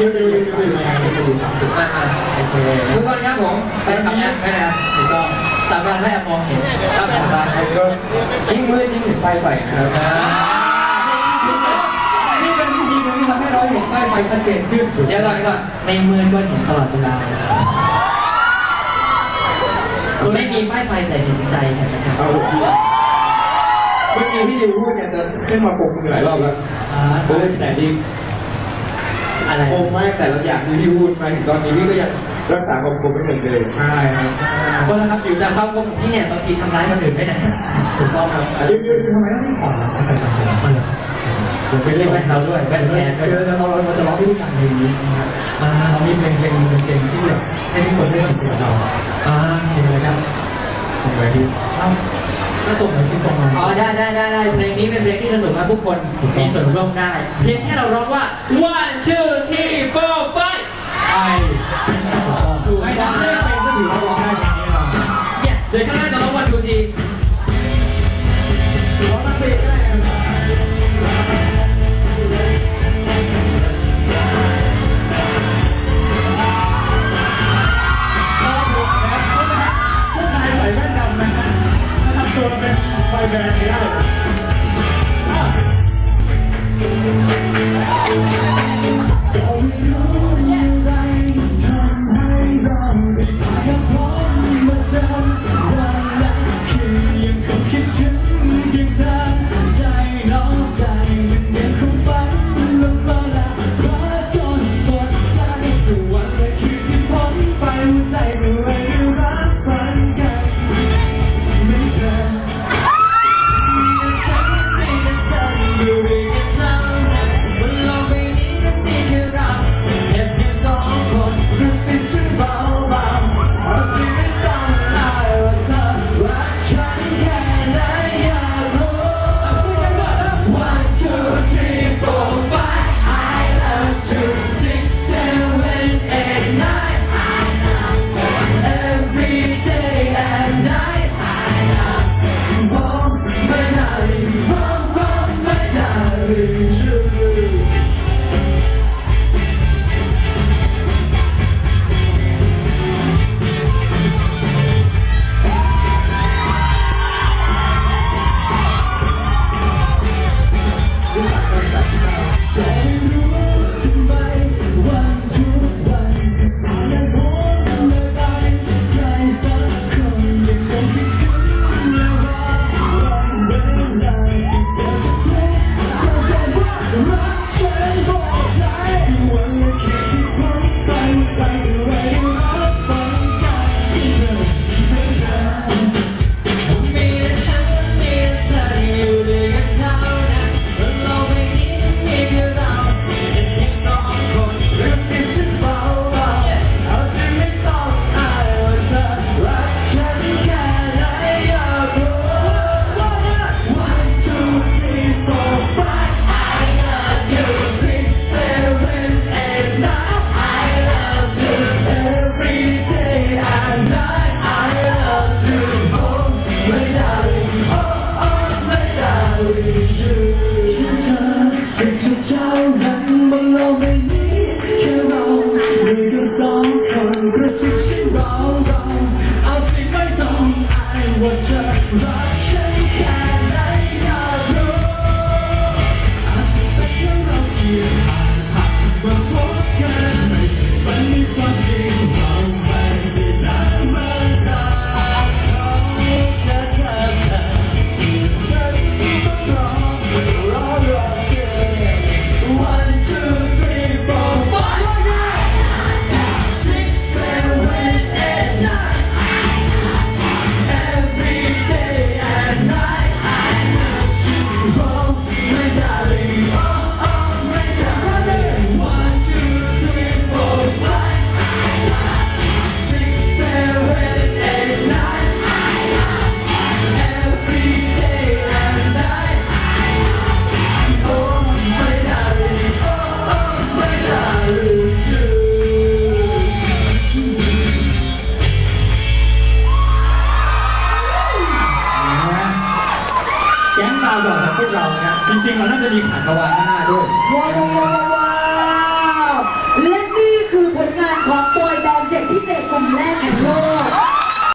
ดี๋ยวเดี๋ยวเดี๋ยวเดี๋ยวเดี๋ยวเดี๋ยวอ่าอ่าโอเคทุกคนครับผมไปกับแอปไปนะครับถูกต้องสาบานว่าแอปมองเห็นครับสาบานครับก็ยิ่งมืดยิ่งเห็นไฟไฟนะครับนี่เป็นวิธีหนึงที่ทำให้เราเห็นป้ายไฟชัดเจนขึ้นเดี๋ยวก่อนเดี๋ยวก่อนในมือก็เห็นตลอดเวลาไม่มีป้ายไฟแต่เห็นใจกันนะครับเอาพี่เมื่อกี้พี่ดิวพูดเนี่ยจะขึ้นมาปกมือหลายรอบแล้วอ่าโซเลสแตนดิ้ง อะไร คมมากแต่ละอย่างที่พี่พูดมาถึงตอนนี้พี่ก็ยังรักษาความคมไม่เหมือนเดิมใช่ครับคนละครับอยู่แต่ความคมของพี่เนี่ยบางทีทำร้ายคนอื่นไม่ได้ถูกต้องครับดิวดิวดิวทำไมต้องถอดล่ะใส่ใส่ใส่มันไม่ใช่แว่นเราด้วยแว่นแทนด้วย เดี๋ยวเราเราเราจะร้องที่ลูกการเพลงนี้นะครับอ่าเรามีเพลงเพลงเป็นเพลงที่แบบให้ทุกคนได้เห็นกับเราอ่าเห็นไหมครับทำไมพี่เอ้า ก็ส่งมาที่ส่งมา อ๋อได้ได้ได้ได้เพลงนี้เป็นเพลงที่สนุกมากทุกคนมีส่วนร่วมได้ เพียงแค่เราร้องว่า one two three four five ไอถูกไอ้ทำให้เป็นก็ถือว่าร้องได้เพลงนี้เราเนี่ยเดี๋ยวข้างหน้าจะร้อง ไฟ ฉันพอใจคือวันและแค่ที่พบไปหัวใจ คนกระซิบฉันเบาๆเอาสิไม่ต้องอายว่าเธอรักฉันแค่ ริงมันน่าจะมีขันมาวางหน้าด้วยว้าวว้าวและนี่คือผลงานของปอยแบนด์เด็กพิเศษกลุ่มแรกของโลก